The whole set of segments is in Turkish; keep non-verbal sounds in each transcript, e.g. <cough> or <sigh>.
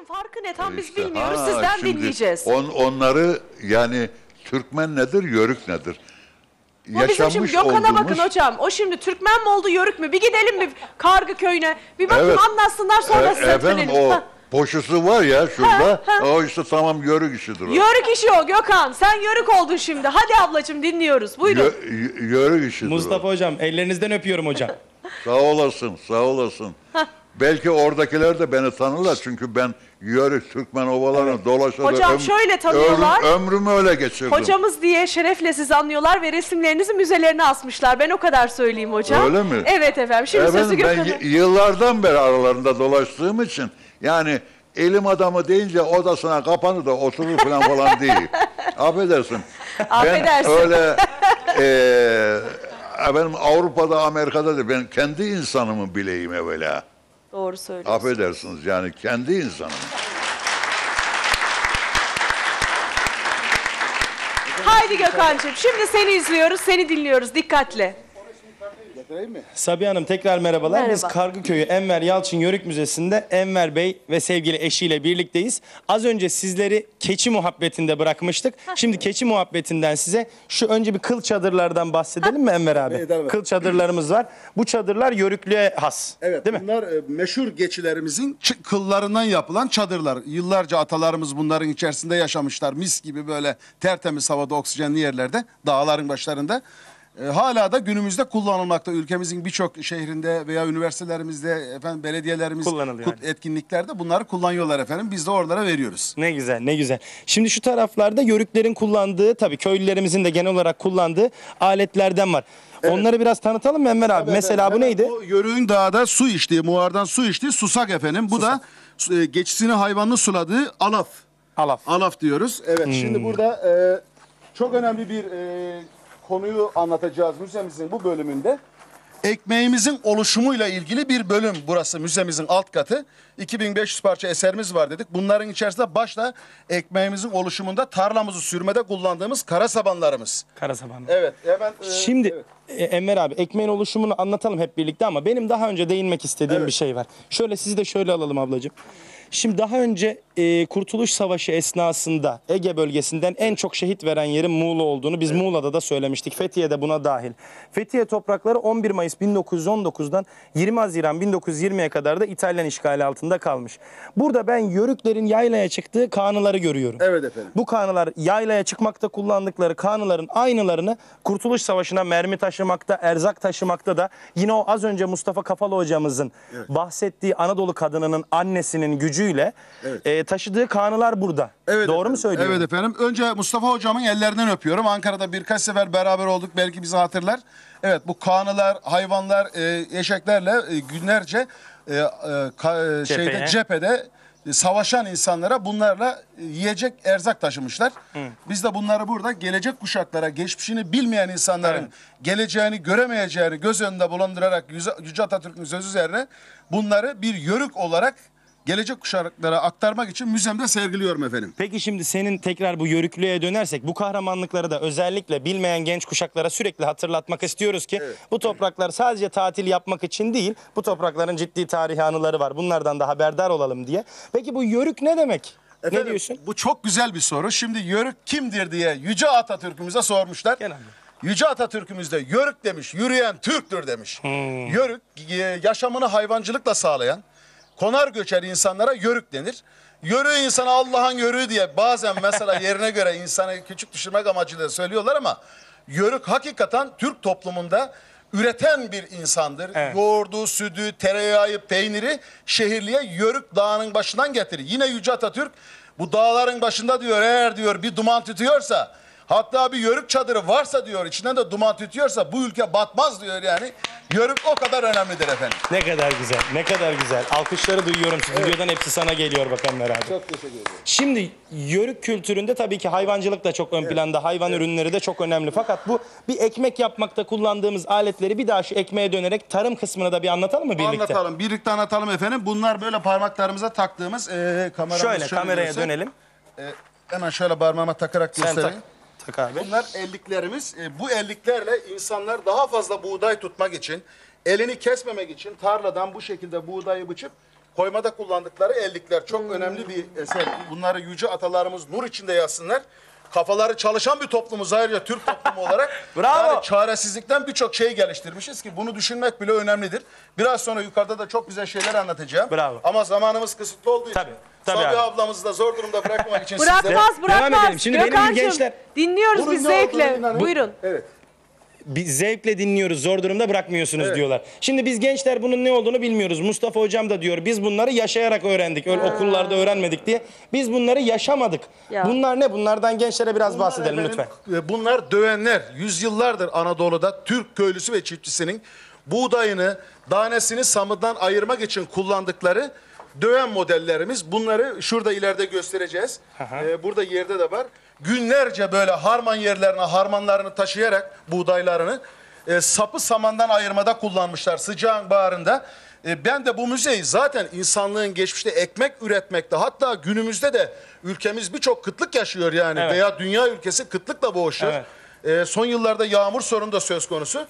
Bunların farkı ne tam biz İşte, bilmiyoruz. ha, Sizden şimdi dinleyeceğiz. On, onları yani Türkmen nedir, Yörük nedir? Ama bizim şimdi Gökhan'a bakın hocam. O şimdi Türkmen mi oldu Yörük mü? Bir gidelim mi Kargı köyüne? Bir bakayım Evet. anlatsınlar sonra E, size efendim dönelim. o Ha. poşusu var ya şurada. Ha, ha. O işte tamam Yörük işidir o. Yörük işi o Gökhan. Sen Yörük oldun şimdi. Hadi ablacığım dinliyoruz. Buyurun. Yö- y- Yörük işidir Mustafa o. hocam ellerinizden öpüyorum hocam. Sağ olasın, sağ olasın. Belki oradakiler de beni tanırlar çünkü ben Yörük, Türkmen ovalarını dolaşarak Hocam şöyle tanıyorlar. ömrüm- ömrümü öyle geçirdim. Hocamız diye şerefle sizi anlıyorlar ve resimlerinizi müzelerine asmışlar. Ben o kadar söyleyeyim hocam. Öyle mi? Evet efendim. Şimdi sözü Efendim ben Gökhan'a. y- yıllardan beri aralarında dolaştığım için yani elim adamı deyince odasına kapanır da oturur falan falan değil. Affedersin. <laughs> Affedersin. Ben öyle eee efendim Avrupa'da Amerika'da da ben kendi insanımı bileyim evvela. Doğru söylüyorsun. Affedersiniz yani kendi insanım. Haydi Gökhan'cığım. Şimdi seni izliyoruz, seni dinliyoruz. Dikkatle. Sabiha Hanım tekrar merhabalar. Merhaba. Biz Kargıköy'ü Enver Yalçın Yörük Müzesi'nde Enver Bey ve sevgili eşiyle birlikteyiz. Az önce sizleri keçi muhabbetinde bırakmıştık. Şimdi keçi muhabbetinden size şu önce bir kıl çadırlardan bahsedelim mi Enver abi? Edelim. Kıl çadırlarımız var. Bu çadırlar Yörüklüğe has. Evet Değil mi? bunlar e, meşhur geçilerimizin ç- kıllarından yapılan çadırlar. Yıllarca atalarımız bunların içerisinde yaşamışlar. Mis gibi böyle tertemiz havada oksijenli yerlerde dağların başlarında. E, hala da günümüzde kullanılmakta. Ülkemizin birçok şehrinde veya üniversitelerimizde efendim belediyelerimiz Kullanılıyor kut- etkinliklerde bunları kullanıyorlar efendim. Biz de oralara veriyoruz. Ne güzel, ne güzel. Şimdi şu taraflarda yörüklerin kullandığı, tabii köylülerimizin de genel olarak kullandığı aletlerden var. Onları biraz tanıtalım mı Enver abi? Mesela bu neydi? Bu yörüğün dağda su içtiği, muhardan su içtiği susak efendim. Bu da e, geçisini hayvanını suladığı alaf. Alaf. Alaf diyoruz. Evet şimdi burada e, çok önemli bir e, konuyu anlatacağız müzemizin bu bölümünde. Ekmeğimizin oluşumuyla ilgili bir bölüm burası müzemizin alt katı. 2500 parça eserimiz var dedik. Bunların içerisinde başta ekmeğimizin oluşumunda tarlamızı sürmede kullandığımız kara sabanlarımız. Kara saban. Evet hemen e, Şimdi evet. e, Enver abi ekmeğin oluşumunu anlatalım hep birlikte ama benim daha önce değinmek istediğim bir şey var. Şöyle sizi de şöyle alalım ablacığım. Şimdi daha önce e, Kurtuluş Savaşı esnasında Ege bölgesinden en çok şehit veren yerin Muğla olduğunu biz Muğla'da da söylemiştik. Fethiye de buna dahil. Fethiye toprakları 11 Mayıs 1919'dan 20 Haziran 1920'ye kadar da İtalyan işgali altında kalmış. Burada ben Yörüklerin yaylaya çıktığı kanıları görüyorum. Evet efendim. Bu kanılar yaylaya çıkmakta kullandıkları kanıların aynılarını Kurtuluş Savaşı'na mermi taşımakta, erzak taşımakta da yine o az önce Mustafa Kafalı hocamızın bahsettiği Anadolu kadınının annesinin gücüyle e, taşıdığı kanılar burada. Evet Doğru efendim. mu söylüyorum? Evet efendim. Önce Mustafa hocamın ellerinden öpüyorum. Ankara'da birkaç sefer beraber olduk. Belki bizi hatırlar. Evet bu kanılar, hayvanlar, e, eşeklerle e, günlerce e, e, ka- e, şeyde Cepheye. cephede e, savaşan insanlara bunlarla e, yiyecek erzak taşımışlar. Biz de bunları burada gelecek kuşaklara, geçmişini bilmeyen insanların geleceğini göremeyeceğini göz önünde bulundurarak Yüce, Yüce Atatürk'ün sözü üzerine bunları bir yörük olarak gelecek kuşaklara aktarmak için müzemde sergiliyorum efendim. Peki şimdi senin tekrar bu yörüklüğe dönersek bu kahramanlıkları da özellikle bilmeyen genç kuşaklara sürekli hatırlatmak istiyoruz ki bu topraklar sadece tatil yapmak için değil bu toprakların ciddi tarihi anıları var. Bunlardan da haberdar olalım diye. Peki bu yörük ne demek? ne Efendim, diyorsun? Bu çok güzel bir soru. Şimdi Yörük kimdir diye Yüce Atatürk'ümüze sormuşlar. Abi. Yüce Atatürk'ümüz de Yörük demiş, yürüyen Türktür demiş. Hmm. Yörük e, yaşamını hayvancılıkla sağlayan, konar göçer insanlara Yörük denir. Yörüğü insana Allah'ın yörüğü diye bazen mesela <laughs> yerine göre insanı küçük düşürmek amacıyla söylüyorlar ama Yörük hakikaten Türk toplumunda üreten bir insandır. Evet. Yoğurdu, sütü, tereyağı, peyniri şehirliye Yörük Dağı'nın başından getirir. Yine Yüce Atatürk bu dağların başında diyor eğer diyor bir duman tütüyorsa hatta bir yörük çadırı varsa diyor içinden de duman tütüyorsa bu ülke batmaz diyor yani. Yörük o kadar önemlidir efendim. Ne kadar güzel, ne kadar güzel. Alkışları duyuyorum stüdyodan hepsi sana geliyor bak Enver abi. Çok teşekkür ederim. Şimdi yörük kültüründe tabii ki hayvancılık da çok ön planda, hayvan ürünleri de çok önemli. Fakat bu bir ekmek yapmakta kullandığımız aletleri bir daha şu ekmeğe dönerek tarım kısmını da bir anlatalım mı birlikte? Anlatalım. Birlikte anlatalım efendim. Bunlar böyle parmaklarımıza taktığımız e, kameramız Şöyle, kameraya dönelim. e, hemen şöyle parmağıma takarak Sen göstereyim. tak abi. Bunlar elliklerimiz. E, bu elliklerle insanlar daha fazla buğday tutmak için, elini kesmemek için tarladan bu şekilde buğdayı biçip koymada kullandıkları ellikler çok önemli bir eser. Bunları yüce atalarımız nur içinde yazsınlar. Kafaları çalışan bir toplumuz ayrıca Türk toplumu olarak. <laughs> Bravo. Yani çaresizlikten birçok şey geliştirmişiz ki bunu düşünmek bile önemlidir. Biraz sonra yukarıda da çok güzel şeyler anlatacağım. Bravo. Ama zamanımız kısıtlı olduğu için. Tabii, tabii Sabiha abi. ablamızı da zor durumda bırakmamak için <laughs> sizlere... Bırakmaz Devam bırakmaz. edelim. Şimdi benim gençler- Dinliyoruz Bunun biz ne olduğunu zevkle. inanın- Buyurun. Evet. Zevkle dinliyoruz, zor durumda bırakmıyorsunuz Evet. diyorlar. Şimdi biz gençler bunun ne olduğunu bilmiyoruz. Mustafa hocam da diyor biz bunları yaşayarak öğrendik. Öyle okullarda öğrenmedik diye. Biz bunları yaşamadık. Ya. Bunlar ne? Bunlardan gençlere biraz bahsedelim Bunlar lütfen. efendim, e, Bunlar dövenler. Yüzyıllardır Anadolu'da Türk köylüsü ve çiftçisinin buğdayını, danesini samından ayırmak için kullandıkları döven modellerimiz. Bunları şurada ileride göstereceğiz. Ee, burada yerde de var. Günlerce böyle harman yerlerine harmanlarını taşıyarak buğdaylarını e, sapı samandan ayırmada kullanmışlar sıcağın bağrında. E, ben de bu müzeyi zaten insanlığın geçmişte ekmek üretmekte hatta günümüzde de ülkemiz birçok kıtlık yaşıyor yani Evet. veya dünya ülkesi kıtlıkla boğuşuyor. Evet. E, son yıllarda yağmur sorunu da söz konusu.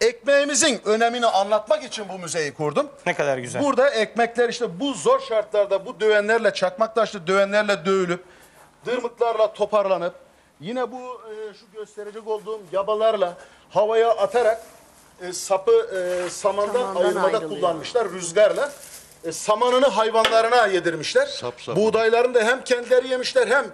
Ekmeğimizin önemini anlatmak için bu müzeyi kurdum. Ne kadar güzel. Burada ekmekler işte bu zor şartlarda bu dövenlerle çakmak taşlı dövenlerle dövülüp dırmıklarla toparlanıp yine bu e, şu gösterecek olduğum yabalarla havaya atarak e, sapı e, samandan, Samandan ayırmada ayrılıyor. kullanmışlar rüzgarla. E, samanını hayvanlarına yedirmişler. Sapsaman. Buğdaylarını da hem kendileri yemişler hem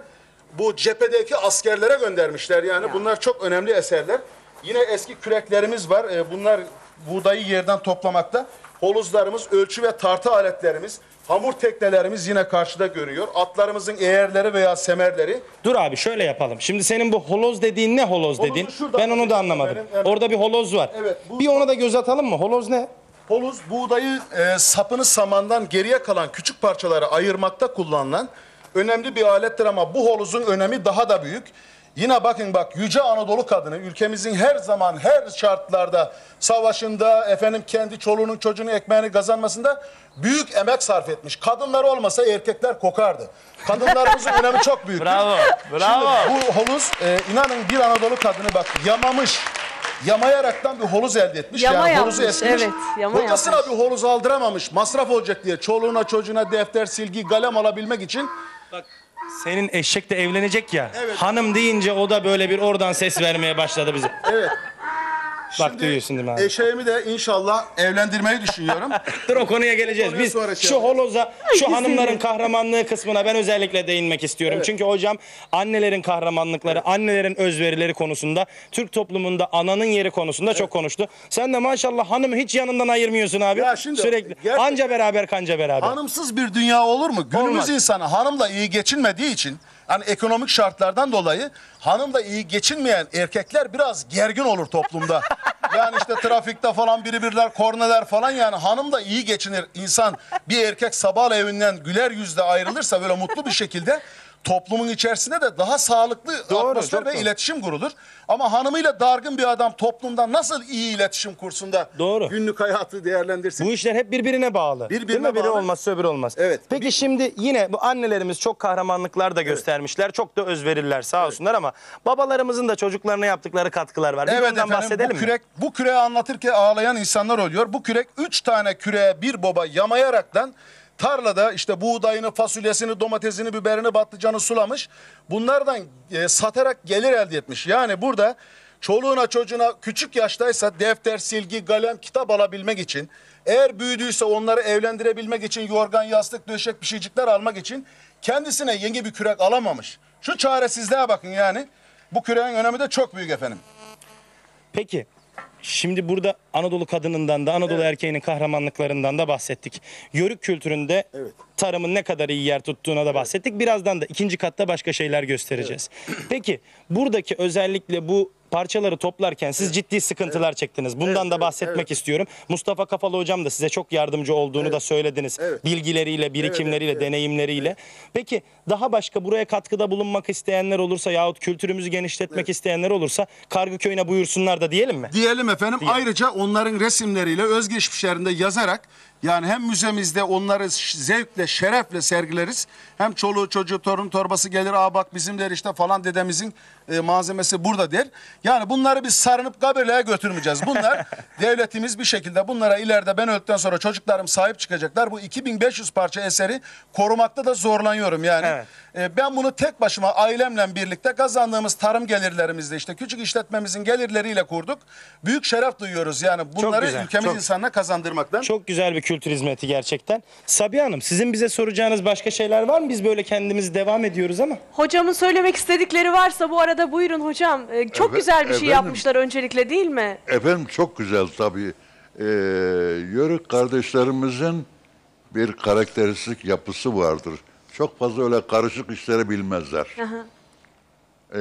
bu cephedeki askerlere göndermişler. Yani bunlar çok önemli eserler. Yine eski küreklerimiz var. E, bunlar buğdayı yerden toplamakta. Holuzlarımız, ölçü ve tartı aletlerimiz, hamur teknelerimiz yine karşıda görüyor. Atlarımızın eğerleri veya semerleri. Dur abi şöyle yapalım. Şimdi senin bu holoz dediğin ne holoz Holozu şurada Ben onu da anlamadım. benim, evet. Orada bir holoz var. Evet, bu- Bir ona da göz atalım mı? Holoz ne? Holuz buğdayı e, sapını samandan geriye kalan küçük parçalara ayırmakta kullanılan önemli bir alettir ama bu holuzun önemi daha da büyük. Yine bakın bak Yüce Anadolu kadını ülkemizin her zaman her şartlarda savaşında efendim kendi çoluğunun çocuğunun ekmeğini kazanmasında büyük emek sarf etmiş. Kadınlar olmasa erkekler kokardı. Kadınlarımızın <laughs> önemi çok büyük. Bravo, bravo. Şimdi bu holuz e, inanın bir Anadolu kadını bak yamamış. Yamayaraktan bir holuz elde etmiş. Yama yani holuzu eskimiş. evet, yama Kocasına yapmış. bir holuz aldıramamış. Masraf olacak diye. Çoluğuna çocuğuna defter, silgi, kalem alabilmek için. Senin eşek de evlenecek ya. Evet. Hanım deyince o da böyle bir oradan ses vermeye başladı bize. Evet. Bak duyuyorsun değil mi abi? Eşeğimi de inşallah evlendirmeyi düşünüyorum. <laughs> Dur o konuya geleceğiz. Konuya Biz sonra şey şu yapalım. holoza, şu hanımların kahramanlığı kısmına ben özellikle değinmek istiyorum. Çünkü hocam annelerin kahramanlıkları, annelerin özverileri konusunda, Türk toplumunda ananın yeri konusunda çok konuştu. Sen de maşallah hanımı hiç yanından ayırmıyorsun abi. Ya şimdi Sürekli. gerçek- Anca beraber kanca beraber. Hanımsız bir dünya olur mu? Günümüz Olmaz. insanı hanımla iyi geçinmediği için hani ekonomik şartlardan dolayı hanımla iyi geçinmeyen erkekler biraz gergin olur toplumda. <laughs> yani işte trafikte falan birbirler korneler falan yani hanım da iyi geçinir. İnsan bir erkek sabah evinden güler yüzle ayrılırsa böyle mutlu bir şekilde toplumun içerisinde de daha sağlıklı Doğru, atmosfer çok ve doğru. iletişim kurulur. Ama hanımıyla dargın bir adam toplumda nasıl iyi iletişim kursun da Doğru. günlük hayatı değerlendirsin? Bu işler hep birbirine bağlı. Birbirine Değil mi? Biri bağlı. olmazsa öbürü olmaz. Evet. Peki şimdi yine bu annelerimiz çok kahramanlıklar da göstermişler. Çok da özverirler sağ olsunlar ama babalarımızın da çocuklarına yaptıkları katkılar var. Bir Evet efendim bahsedelim bu mi? kürek bu küreği anlatırken ağlayan insanlar oluyor. Bu kürek üç tane küreğe bir baba yamayaraktan tarlada işte buğdayını, fasulyesini, domatesini, biberini, patlıcanı sulamış. Bunlardan e, satarak gelir elde etmiş. Yani burada çoluğuna çocuğuna küçük yaştaysa defter, silgi, kalem, kitap alabilmek için eğer büyüdüyse onları evlendirebilmek için yorgan, yastık, döşek, bir şeycikler almak için kendisine yeni bir kürek alamamış. Şu çaresizliğe bakın yani. Bu küreğin önemi de çok büyük efendim. Peki şimdi burada Anadolu kadınından da Anadolu erkeğinin kahramanlıklarından da bahsettik. Yörük kültüründe Evet. tarımın ne kadar iyi yer tuttuğuna da bahsettik. Birazdan da ikinci katta başka şeyler göstereceğiz. Peki buradaki özellikle bu parçaları toplarken siz ciddi sıkıntılar çektiniz. Bundan Evet, da evet, bahsetmek evet. istiyorum. Mustafa Kafalı hocam da size çok yardımcı olduğunu da söylediniz. Evet. Bilgileriyle, birikimleriyle, evet, evet. deneyimleriyle. Peki daha başka buraya katkıda bulunmak isteyenler olursa yahut kültürümüzü genişletmek isteyenler olursa Kargı Köyü'ne buyursunlar da diyelim mi? Diyelim efendim. Ayrıca onların resimleriyle özgeçmişlerinde yazarak Yani hem müzemizde onları zevkle, şerefle sergileriz. Hem çoluğu çocuğu, torun torbası gelir. Aa bak bizim der işte falan dedemizin e, malzemesi burada der. Yani bunları biz sarınıp kabirlere götürmeyeceğiz. Bunlar <laughs> devletimiz bir şekilde bunlara ileride ben öldükten sonra çocuklarım sahip çıkacaklar. Bu 2500 parça eseri korumakta da zorlanıyorum yani. Evet. E, ben bunu tek başıma ailemle birlikte kazandığımız tarım gelirlerimizle işte küçük işletmemizin gelirleriyle kurduk. Büyük şeref duyuyoruz yani bunları güzel, ülkemiz çok- insanına kazandırmaktan. Çok güzel bir kültür hizmeti gerçekten. Sabiha Hanım sizin bize soracağınız başka şeyler var mı? Biz böyle kendimiz devam ediyoruz ama. Hocamın söylemek istedikleri varsa bu arada buyurun hocam. Ee, çok Efe- güzel bir şey efendim. yapmışlar öncelikle değil mi? Efendim çok güzel tabii. Ee, Yörük kardeşlerimizin bir karakteristik yapısı vardır. Çok fazla öyle karışık işleri bilmezler. Ee,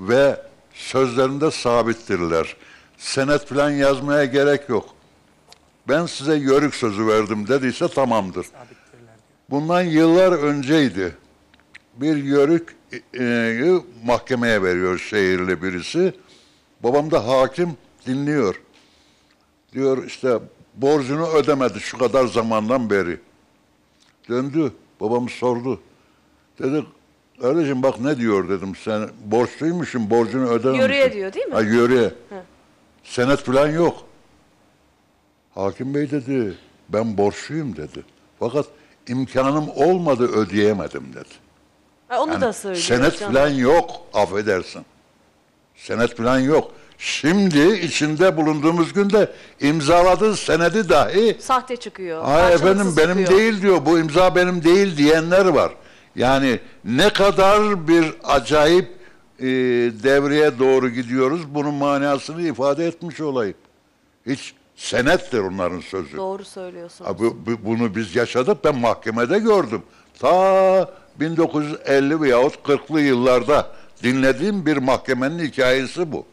ve sözlerinde sabittirler. Senet falan yazmaya gerek yok. Ben size yörük sözü verdim dediyse tamamdır. Bundan yıllar önceydi. Bir yörük e, mahkemeye veriyor şehirli birisi. Babam da hakim dinliyor. Diyor işte borcunu ödemedi şu kadar zamandan beri. Döndü. Babam sordu. Dedi kardeşim bak ne diyor dedim. Sen borçluymuşsun borcunu ödememişsin. Yörüye diyor, değil mi? Ha, yörüye. Senet falan yok. Hakim bey dedi ben borçluyum dedi. Fakat imkanım olmadı ödeyemedim dedi. Ha, onu Yani da söylüyor senet hocam. falan yok affedersin. Senet falan yok. Şimdi içinde bulunduğumuz günde imzaladığı senedi dahi Sahte çıkıyor. Hayır karşılıksız efendim benim çıkıyor. değil diyor. Bu imza benim değil diyenler var. Yani ne kadar bir acayip e, devreye doğru gidiyoruz bunun manasını ifade etmiş olayım. Hiç senettir onların sözü. Doğru söylüyorsunuz. Ha, bu- bu- bunu biz yaşadık ben mahkemede gördüm. Ta 1950 veyahut 40'lı yıllarda dinlediğim bir mahkemenin hikayesi bu.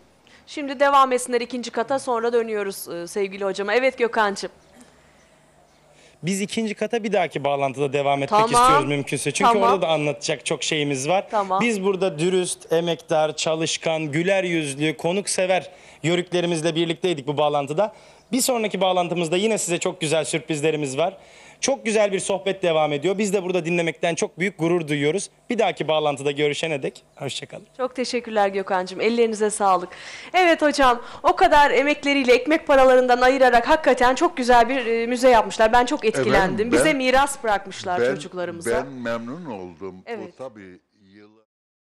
Şimdi devam etsinler ikinci kata sonra dönüyoruz e, sevgili hocama. Evet Gökhan'cığım. Biz ikinci kata bir dahaki bağlantıda devam etmek Tamam. istiyoruz mümkünse. Çünkü Tamam. orada da anlatacak çok şeyimiz var. Tamam. Biz burada dürüst, emektar, çalışkan, güler yüzlü, konuksever yörüklerimizle birlikteydik bu bağlantıda. Bir sonraki bağlantımızda yine size çok güzel sürprizlerimiz var. Çok güzel bir sohbet devam ediyor. Biz de burada dinlemekten çok büyük gurur duyuyoruz. Bir dahaki bağlantıda görüşene dek hoşçakalın. Çok teşekkürler Gökhan'cığım. Ellerinize sağlık. Evet hocam o kadar emekleriyle ekmek paralarından ayırarak hakikaten çok güzel bir e, müze yapmışlar. Ben çok etkilendim. Efendim, Bize ben- miras bırakmışlar Ben, çocuklarımıza. ben memnun oldum. Evet. Bu tabii